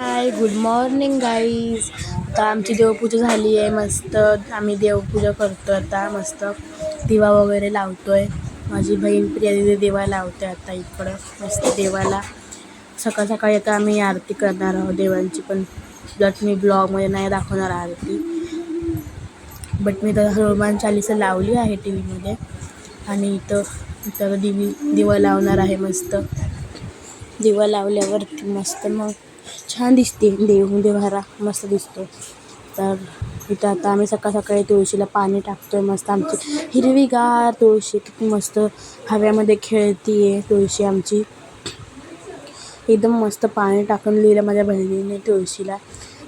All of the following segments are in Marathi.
हाय गुड मॉर्निंग गाईज आता आमची देवपूजा झाली आहे मस्त. आम्ही देवपूजा करतो आता मस्त. दिवा वगैरे लावतो आहे माझी बहीण प्रिया दिदी देवा लावते आता इकडं मस्त देवाला. सकाळ सकाळी आता आम्ही आरती करणार आहोत देवांची पण. जर मी ब्लॉगमध्ये नाही दाखवणार आरती. बट मी तर हनुमान चालीसा लावली आहे टी व्हीमध्ये आणि इथं इथं दिवी दिवा लावणार आहे मस्त. दिवा लावल्यावरती मस्त मग छान दिसते. देव देवारा मस्त दिसतो तर इथं आता आम्ही सकाळ सकाळी तुळशीला पाणी टाकतो आहे मस्त आमची हिरवीगार तुळशी किती मस्त हव्यामध्ये खेळती तुळशी आमची. एकदम मस्त पाणी टाकून लिहिलं माझ्या बहिणीने तुळशीला.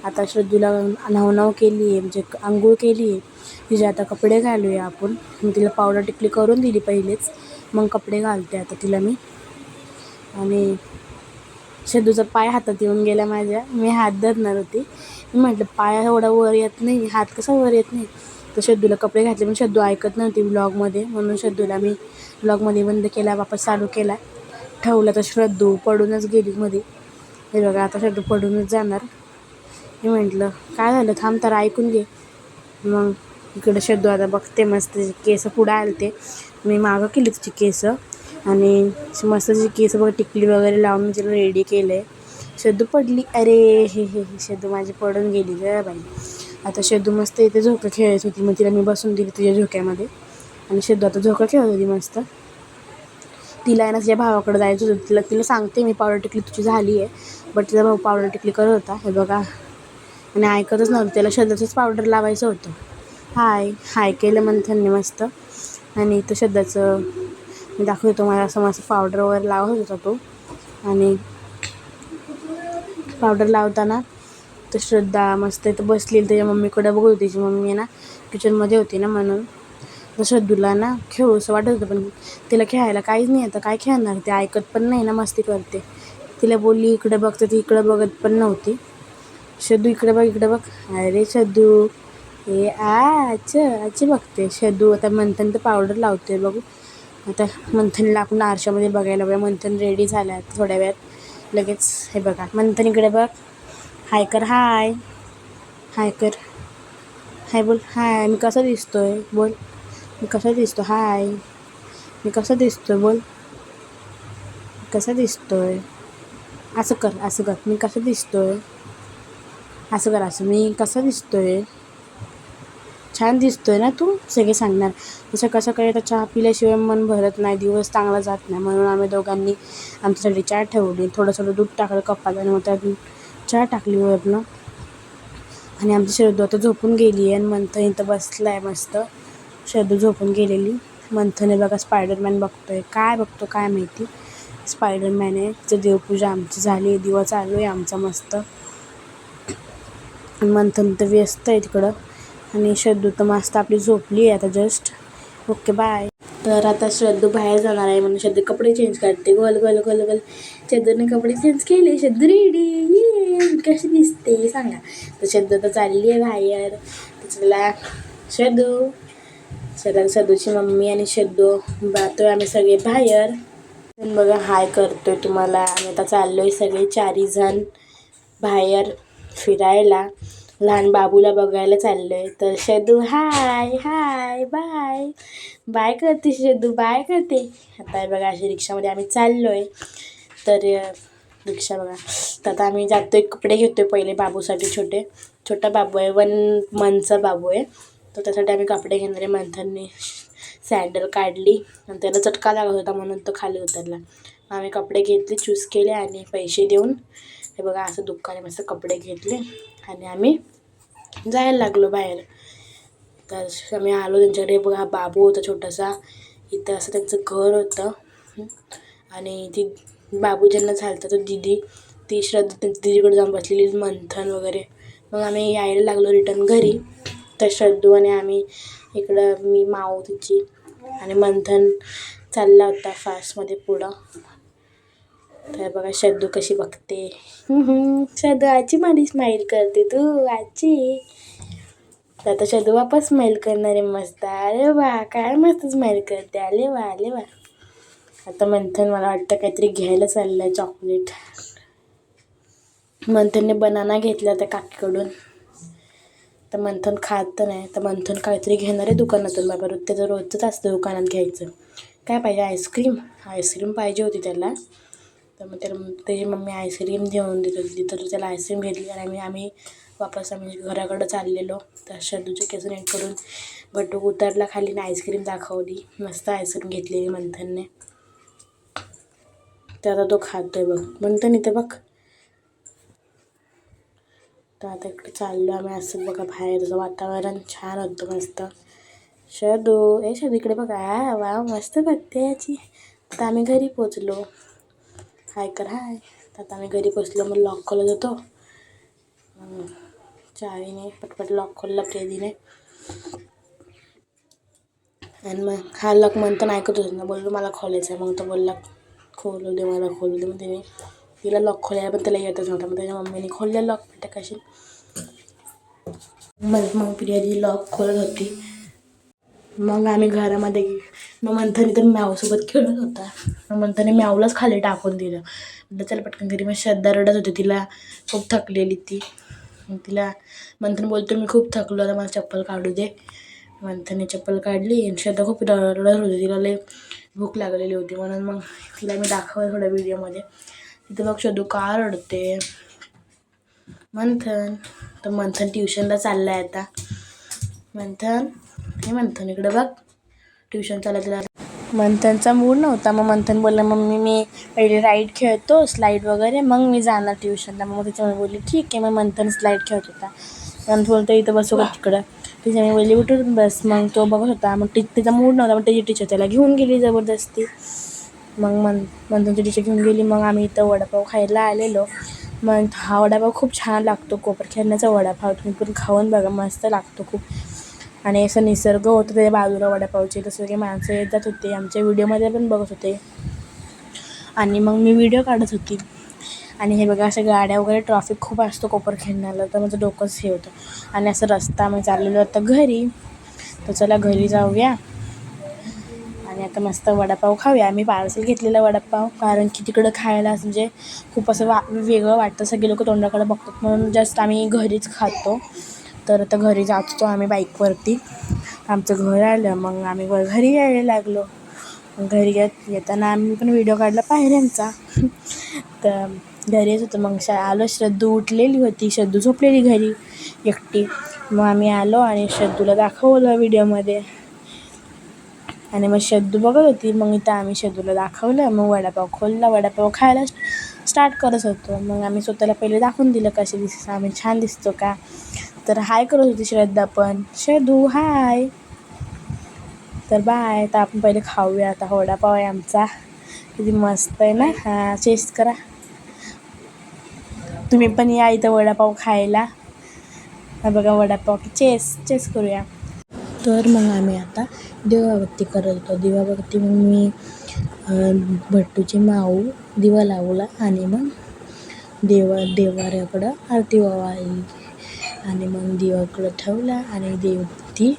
आता श्रद्धूला नावनाव केली आहे म्हणजे आंघोळ केली आहे तिचे आता कपडे घालूया आपण. मी तिला पावडर टिकली करून दिली पहिलेच. मग कपडे घालते आता तिला मी. आणि शदूचा पाय हातात येऊन गेला माझ्या. मी हात धरणार होती. मी म्हटलं पाय एवढा वर येत नाही. हात कसा वर येत नाही? तर शद्दूला कपडे घातले. पण शद्दू ऐकत नव्हती ब्लॉगमध्ये. म्हणून शद्दूला मी ब्लॉगमध्ये बंद केला वापस चालू केला. ठेवला तर श्रद्धू पडूनच गेली मध्ये. हे बघा आता शद्दू पडूनच जाणार. मी म्हटलं काय झालं? थांब तर ऐकून घे. मग इकडं शद्दू आता बघते मस्त केस पुढं आलते. मी मागं केली तिची केस. आणि मस्त जी केस बघ टिकली वगैरे लावून मी तिला रेडी केलं आहे शद्दू पडली. अरे हे हे हे शद्दू माझी पडून गेली ग बाई. आता शद्दू मस्त इथे झोका खेळत होती. मग तिला मी बसून दिली तुझ्या झोक्यामध्ये. आणि शद्दू आता झोका खेळत होती मस्त. तिला आहे ना तिच्या भावाकडे जायचं होतं. तिला तिला सांगते मी पावडर टिकली तुझी झाली आहे. बट तिचा भाऊ पावडर टिकली करत होता. हे बघा. आणि ऐकतच नव्हतं. त्याला शब्दाचंच पावडर लावायचं होतं. हाय हाय केलं मंथनने मस्त. आणि इथं शब्दाचं मी दाखवतो मला असं मस्त पावडर वगैरे लावत होता तो. आणि पावडर लावताना तर श्रद्धा मस्त इथं बसलेली त्याच्या मम्मीकडे बघत होती तिची मम्मी ना किचनमध्ये होती ना म्हणून. तर श्रद्धूला ना खेळूसं वाटत होतं पण तिला खेळायला काहीच नाही आता काय खेळणार? ते ऐकत पण नाही ना मस्ती करते तिला बोलली इकडे बघते ती इकडं बघत पण नव्हती. शदू इकडे बघ इकडे बघ. अरे शदू हे आच आची बघते. शदू आता मंथन तर पावडर लावते बघू. आता मंथनला आपण आरशामध्ये बघायला बघा मंथन रेडी झाला आहे थोड्या वेळात. लगेच हे बघा. मंथन इकडे बघ. हाय कर. हाय हाय कर. हाय बोल. हाय मी कसा आहे बोल. मी कसा दिसतो? हाय मी कसा दिसतो बोल. कसा आहे असं कर. असं कर. मी कसं आहे असं कर. असं. मी कसा आहे छान दिसतोय ना तू? सगळे सांगणार. जसं कसं काही आता चहा पिल्याशिवाय मन भरत नाही दिवस चांगला जात नाही. म्हणून आम्ही दोघांनी आमच्यासाठी चहा ठेवली. थोडं थोडं दूध टाकलं कपात आणि मग त्यात चहा टाकली वरनं. आणि आमची श्रद्धू आता झोपून गेली आहे आणि मंथन इथं बसला आहे मस्त. श्रद्धू झोपून गेलेली. मंथने बघा स्पायडरमॅन बघतोय. काय बघतो काय माहिती? स्पायडरमॅन आहे. तिचं देवपूजा आमची झाली. आहे दिवा चालू आहे आमचा मस्त. आणि मंथन तर व्यस्त आहे तिकडं. आणि श्रद्धू तर मस्त आपली झोपली आहे आता जस्ट ओके बाय तर आता श्रद्धू बाहेर जाणार आहे म्हणून श्रद्धू कपडे चेंज करते. गोल गोल गोल गोल. श्रद्धूने कपडे चेंज केले. श्रद्धू रेडी कशी दिसते सांगा. तर श्रद्धू तर चालली आहे बाहेर. तर चला श्रद्धू. सगळ्या श्रद्धूची मम्मी आणि श्रद्धू जातोय आम्ही सगळे बाहेर. पण बघा हाय करतोय तुम्हाला. आम्ही आता चाललोय सगळे चारी जण बाहेर फिरायला. लहान बाबूला बघायला चाललोय. तर शदू हाय हाय बाय. बाय करते शदू बाय करते. आता बघा अशी रिक्षामध्ये आम्ही चाललोय. तर रिक्षा बघा. तर आता आम्ही जातोय कपडे घेतोय पहिले बाबूसाठी छोटे. छोटा बाबू आहे वन मंथचा बाबू आहे. तर त्यासाठी आम्ही कपडे घेणार आहे. मंथनने सँडल काढली. आणि त्याला चटका लागत होता म्हणून तो खाली उतरला. आम्ही कपडे घेतले चूज केले आणि पैसे देऊन हे बघा असं दुकाने मस्त कपडे घेतले. आणि आम्ही जायला लागलो बाहेर. तर आम्ही आलो त्यांच्याकडे. बघा बाबू होता छोटासा. इथं असं त्यांचं घर होतं. आणि ती बाबू ज्यांना झालता तर दिदी. ती श्रद्धा त्यांची दिदीकडे जाऊन बसलेली मंथन वगैरे. मग आम्ही यायला लागलो रिटर्न घरी. तर श्रद्धू आणि आम्ही इकडं मी माऊ तिची आणि मंथन चालला होता फास्टमध्ये पुढं. तर बघा श्रद्धू कशी बघते. श्रद्धू आजी माझी स्माईल करते तू आजी. तर आता श्रद्धू वापस स्माईल करणार आहे. मस्त अरे वा काय मस्त स्माईल करते. आले वा आले वा. आता मंथन मला वाटतं काहीतरी घ्यायला चाललं आहे चॉकलेट मंथनने बनाना घेतला त्या काकीकडून. तर मंथन खात नाही. तर मंथन काहीतरी घेणार आहे दुकानातून. बाबा रोज त्याचं रोजचंच असतं दुकानात घ्यायचं. काय पाहिजे? आईस्क्रीम आईस्क्रीम पाहिजे होती त्याला. तर मग त्याला त्याची मम्मी आईस्क्रीम घेऊन देत होती तर त्याला आईस्क्रीम घेतली आणि आम्ही आम्ही वापस आम्ही घराकडं चाललेलो. तर शर्दूचे केस नीट करून बटू उतरला खाली आणि आईस्क्रीम दाखवली. मस्त आईस्क्रीम घेतलेली मंथनने. तर आता तो खातोय बघ. मंथन इथे बघ. तर आता इकडे चाललो आम्ही असं बघा बाहेरचं वातावरण छान होतं मस्त. शर्दू ए शर्दू इकडे बघा. वा मस्त बघते याची. आता आम्ही घरी पोचलो हाय कर हाय. तर आता आम्ही घरी पोचलो मग लॉक खोलत होतो. मग चावीने पटपट लॉक खोलला प्रेदीने आणि मग हा लॉक म्हणतो ऐकत होता ना बोललो मला खोलायचं आहे. मग तो बोलला खोलू दे मला खोलू दे. मग तिने तिला लॉक खोलायला पण त्याला येतच नव्हतं. मग त्याच्या मम्मीने खोलले लॉक भेटा कशी? मग मग प्रियाजी लॉक खोलत होती. मग आम्ही घरामध्ये मग मंथनी तर म्यावसोबत खेळत होता. मग मंथने म्यावलाच खाली टाकून दिलं. म्हटलं चल पटकन घरी. मग श्रद्धा रडत होती तिला खूप थकलेली ती. मग तिला मंथन बोलतो मी खूप थकलो आता मला चप्पल काढू दे. मंथने चप्पल काढली आणि श्रद्धा खूप रडत होती. तिला लय भूक लागलेली होती. म्हणून मग तिला मी दाखवलं थोड्या व्हिडिओमध्ये. तिथं बघ शोधू का रडते? मंथन. तर मंथन ट्युशनला चाललं आहे आता. मंथन हे मंथन इकडे बघ. ट्युशन चालत तिला मंथनचा मूड नव्हता. मग मंथन बोलला मम्मी मी पहिले राईड खेळतो स्लाईड वगैरे. मग मी जाणार ट्युशनला मग त्याच्यामुळे बोलली ठीक आहे. मग मंथन स्लाईड खेळत होता. मंथ बोलतो इथं बसू का तिकडं? त्याच्यामुळे बोलली उठून बस. मग तो बघत होता. मग टी तिचा मूड नव्हता मग त्याची टीचर त्याला घेऊन गेली जबरदस्ती. मग मन मंथनची टीचर घेऊन गेली. मग आम्ही इथं वडापाव खायला आलेलो. मग हा वडापाव खूप छान लागतो. कोपर खेळण्याचा वडापाव तुम्ही पण खाऊन बघा. मस्त लागतो खूप. आणि असं निसर्ग होतं ते बाजूला वडापावचे तसं की माणसं येतात होते. आमच्या व्हिडिओमध्ये पण बघत होते. आणि मग मी व्हिडिओ काढत होती. आणि हे बघा अशा गाड्या वगैरे ट्रॉफिक खूप असतो कोपर खेळण्याला तर माझं डोकंच हे होतं. आणि असं रस्ता मी चाललेलो आता घरी. तर चला घरी जाऊया. आणि आता मस्त वडापाव खाऊया. आम्ही पार्सल घेतलेला वडापाव कारण की तिकडं खायला म्हणजे खूप असं वा वेगळं वाटतं. सगळे लोक तोंडाकडे बघतात. म्हणून जस्ट आम्ही घरीच खातो. तर आता घरी जात होतो आम्ही बाईकवरती. आमचं घर आलं मग आम्ही व घरी यायला लागलो. घरी येत येताना आम्ही पण व्हिडिओ काढला पायऱ्यांचा. तर घरी येत होतं मग शा आलो श्रद्धू उठलेली होती. श्रद्धू झोपलेली घरी एकटी. मग आम्ही आलो आणि श्रद्धूला दाखवलं व्हिडिओमध्ये आणि मग शेद्दू बघत होती मग इथं आम्ही शद्दूला दाखवलं. मग वडापाव खोलला वडापाव खायला स्टार्ट करत होतो. मग आम्ही स्वतःला पहिले दाखवून दिलं कसे दिसतं आम्ही छान दिसतो का? तर हाय करत होती श्रद्धा पण. शदू हाय. तर बाय तर आपण पहिले खाऊया. आता वडापाव आहे आमचा. किती मस्त आहे ना? हा टेस्ट करा. तुम्ही पण या इथं वडापाव खायला. बघा वडापाव चेस चेस करूया. तर मग आम्ही आता दिवाबत्ती करत होतो. दिवाबत्ती मग मी भट्टूची माऊ दिवा लावला आणि मग देवा देवाऱ्याकडं आरती वाहिली आणि मग दिवाकडं ठेवला आणि देवती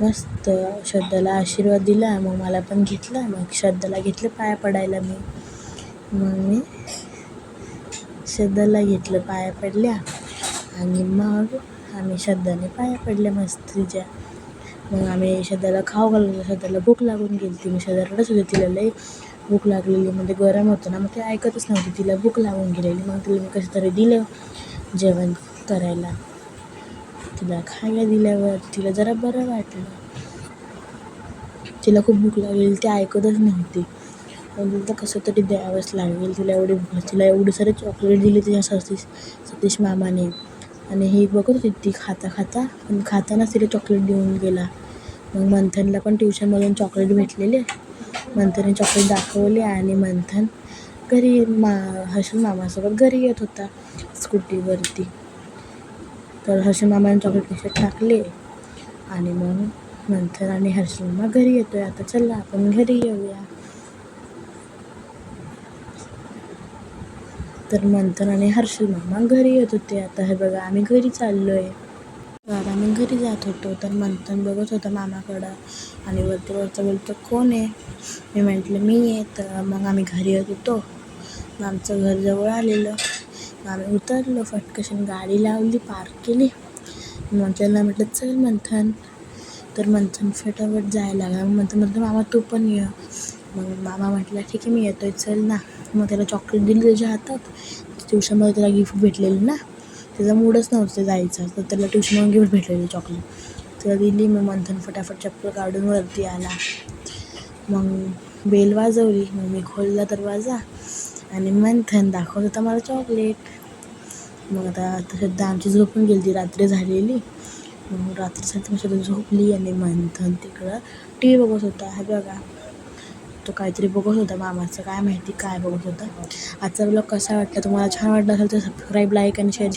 मस्त श्रद्धाला आशीर्वाद दिला. मग मला पण घेतला. मग श्रद्धाला घेतलं पाया पडायला मी. मग मी श्रद्धाला घेतलं पाया पडल्या. आणि मग आम्ही श्रद्धाने पाया पडल्या मस्त तिच्या मग आम्ही श्रद्धाला खाऊ घालून श्रद्धाला भूक लागून गेली ती मी श्रद्धा रडत होती. तिला लई भूक लागलेली. म्हणजे गरम होतं ना. मग ते ऐकतच नव्हती. तिला भूक लागून गेलेली. मग तिला मी कसं तरी दिलं जेवण करायला. तिला खायला दिल्यावर तिला जरा बरं वाटलं. तिला खूप भूक लागलेली ती ऐकतच नव्हती. मग तिला कसं तरी द्यावंच लागेल तिला एवढी तिला एवढी सारे चॉकलेट दिली तिच्या सतीश सतीश मामाने. आणि ही बघत होती ती खाता खाता पण खातानाच तिला चॉकलेट देऊन गेला. मग मंथनला पण ट्युशनमधून चॉकलेट भेटलेले. मंथनने चॉकलेट दाखवले आणि मंथन घरी मा हर्षल मामासोबत घरी येत होता स्कूटीवरती तर हर्षल मामाने चॉकलेट केशात टाकले आणि मग मंथन आणि हर्षल मामा घरी येतोय. आता चला आपण घरी येऊया. तर मंथन आणि हर्षल मामा घरी येत होते. आता हे बघा आम्ही घरी चाललो आहे तर आम्ही घरी जात होतो. तर मंथन बघत होता मामाकडं आणि वरती वरचं बोलतो कोण आहे? मी म्हटलं मी आहे. तर मग आम्ही घरी येत होतो. मग आमचं घर जवळ आलेलं. आम्ही उतरलो फटकशन गाडी लावली पार्क केली. मग म्हटलं चल मंथन. तर मंथन फटाफट जायला लागला. मग मंथन म्हटलं मामा तू पण ये. मग मामा म्हटलं ठीक आहे मी येतो आहे चल ना. मग त्याला चॉकलेट दिली त्याच्या हातात. ट्युशनमध्ये त्याला गिफ्ट भेटलेली ना त्याचा मूडच नव्हतं जायचा. जायचं तर त्याला ट्युशनमध्ये गिफ्ट भेटलेली चॉकलेट त्याला दिली मग मंथन फटाफट चप्पल काढून वरती आला. मग बेल वाजवली. मग मी खोलला दरवाजा. आणि मंथन दाखवत होता मला चॉकलेट मग आता सध्या आमची झोपून गेली ती रात्री झालेली. मग रात्रीसाठी मी सध्या झोपली आणि मंथन तिकडं टी व्ही बघत होता. हे बघा तो काहीतरी बघत होता मामाचं काय माहिती काय बघत होता. आजचा ब्लॉग कसा वाटला तुम्हाला छान वाटला असेल तर सबस्क्राईब लाईक आणि शेअर